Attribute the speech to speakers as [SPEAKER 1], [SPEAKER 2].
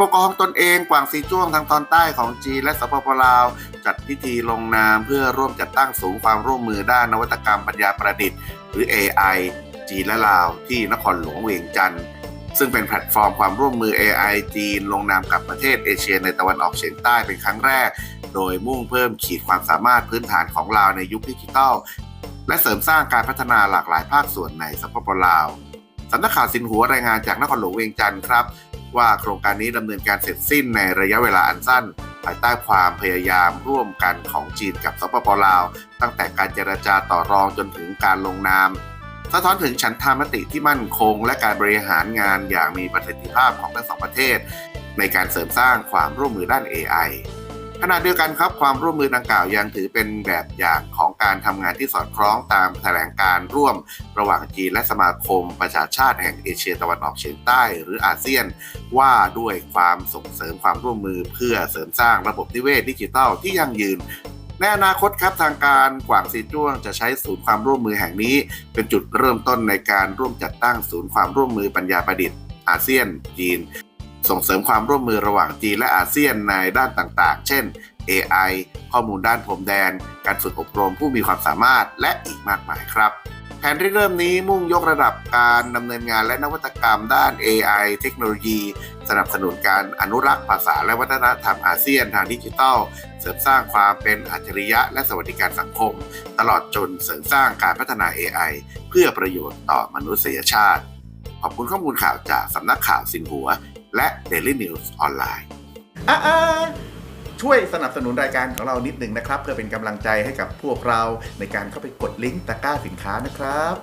[SPEAKER 1] ปกครองตนเองกวางซีจ้วงทางตอนใต้ของจีนและสปปลาว จัดพิธีลงนามเพื่อร่วมจัดตั้งศูนย์ความร่วมมือด้านนวัตกรรมปัญญาประดิษฐ์ หรือ AI จีนและลาว ที่นครหลวงเวียงจันทร์ซึ่งเป็นแพลตฟอร์มความร่วมมือ AI จีนลงนามกับประเทศเอเชียในตะวันออกเฉียงใต้เป็นครั้งแรก โดยมุ่งเพิ่มขีดความสามารถพื้นฐานของลาวในยุคดิจิทัล และเสริมสร้างการพัฒนาหลากหลายภาคส่วนในสปปลาวสำนักข่าวสินหัวรายงานจากนครหลวงเวียงจันทร์ครับ ว่าโครงการนี้ดำเนินการเสร็จสิ้นในระยะเวลาอันสั้น ภายใต้ความพยายามร่วมกันของจีนกับสปปลาว ตั้งแต่การเจรจาต่อรองจนถึงการลงนามสะท้อนถึงฉันทามติที่มั่นคง และการบริหารงานอย่างมีประสิทธิภาพของทั้งสองประเทศ ในการเสริมสร้างความร่วมมือด้าน AI ขณะเดียวกันครับความร่วมมือดังกล่าวยังถือเป็นแบบอย่างของการทำงานที่สอดคล้องตามแถลงการร่วม ระหว่างจีนและสมาคมประชาชาติแห่งเอเชียตะวันออกเฉียงใต้ หรืออาเซียน ว่าด้วยความส่งเสริมความร่วมมือเพื่อเสริมสร้างระบบนิเวศดิจิทัลที่ยั่งยืนในอนาคตครับทางการกวางซีจ้วงจะใช้ศูนย์ความร่วมมือแห่งนี้ เป็นจุดเริ่มต้นในการร่วมจัดตั้งศูนย์ความร่วมมือปัญญาประดิษฐ์อาเซียน จีน ส่งเสริมความร่วมมือระหว่างจีนและอาเซียนในด้านต่างๆ เช่น AI ข้อมูลด้านพรมแดน การฝึกอบรมผู้มีความสามารถและอีกมากมายครับ แผนที่เริ่มนี้มุ่งยกระดับการดำเนินงานและนวัตกรรมด้าน AI เทคโนโลยี สนับสนุนการอนุรักษ์ภาษาและวัฒนธรรมอาเซียนทางดิจิทัล เสริมสร้างความเป็นอัจฉริยะและสวัสดิการสังคม ตลอดจนเสริมสร้างการพัฒนา AI เพื่อประโยชน์ต่อมนุษยชาติ ขอบคุณข้อมูลข่าวจากสำนักข่าวสินหัว และ Daily News ออนไลน์
[SPEAKER 2] ช่วยสนับสนุนรายการของเรานิดหนึ่งนะครับ เพื่อเป็นกำลังใจให้กับพวกเราในการเข้าไปกดลิงก์ตะกร้าสินค้านะครับ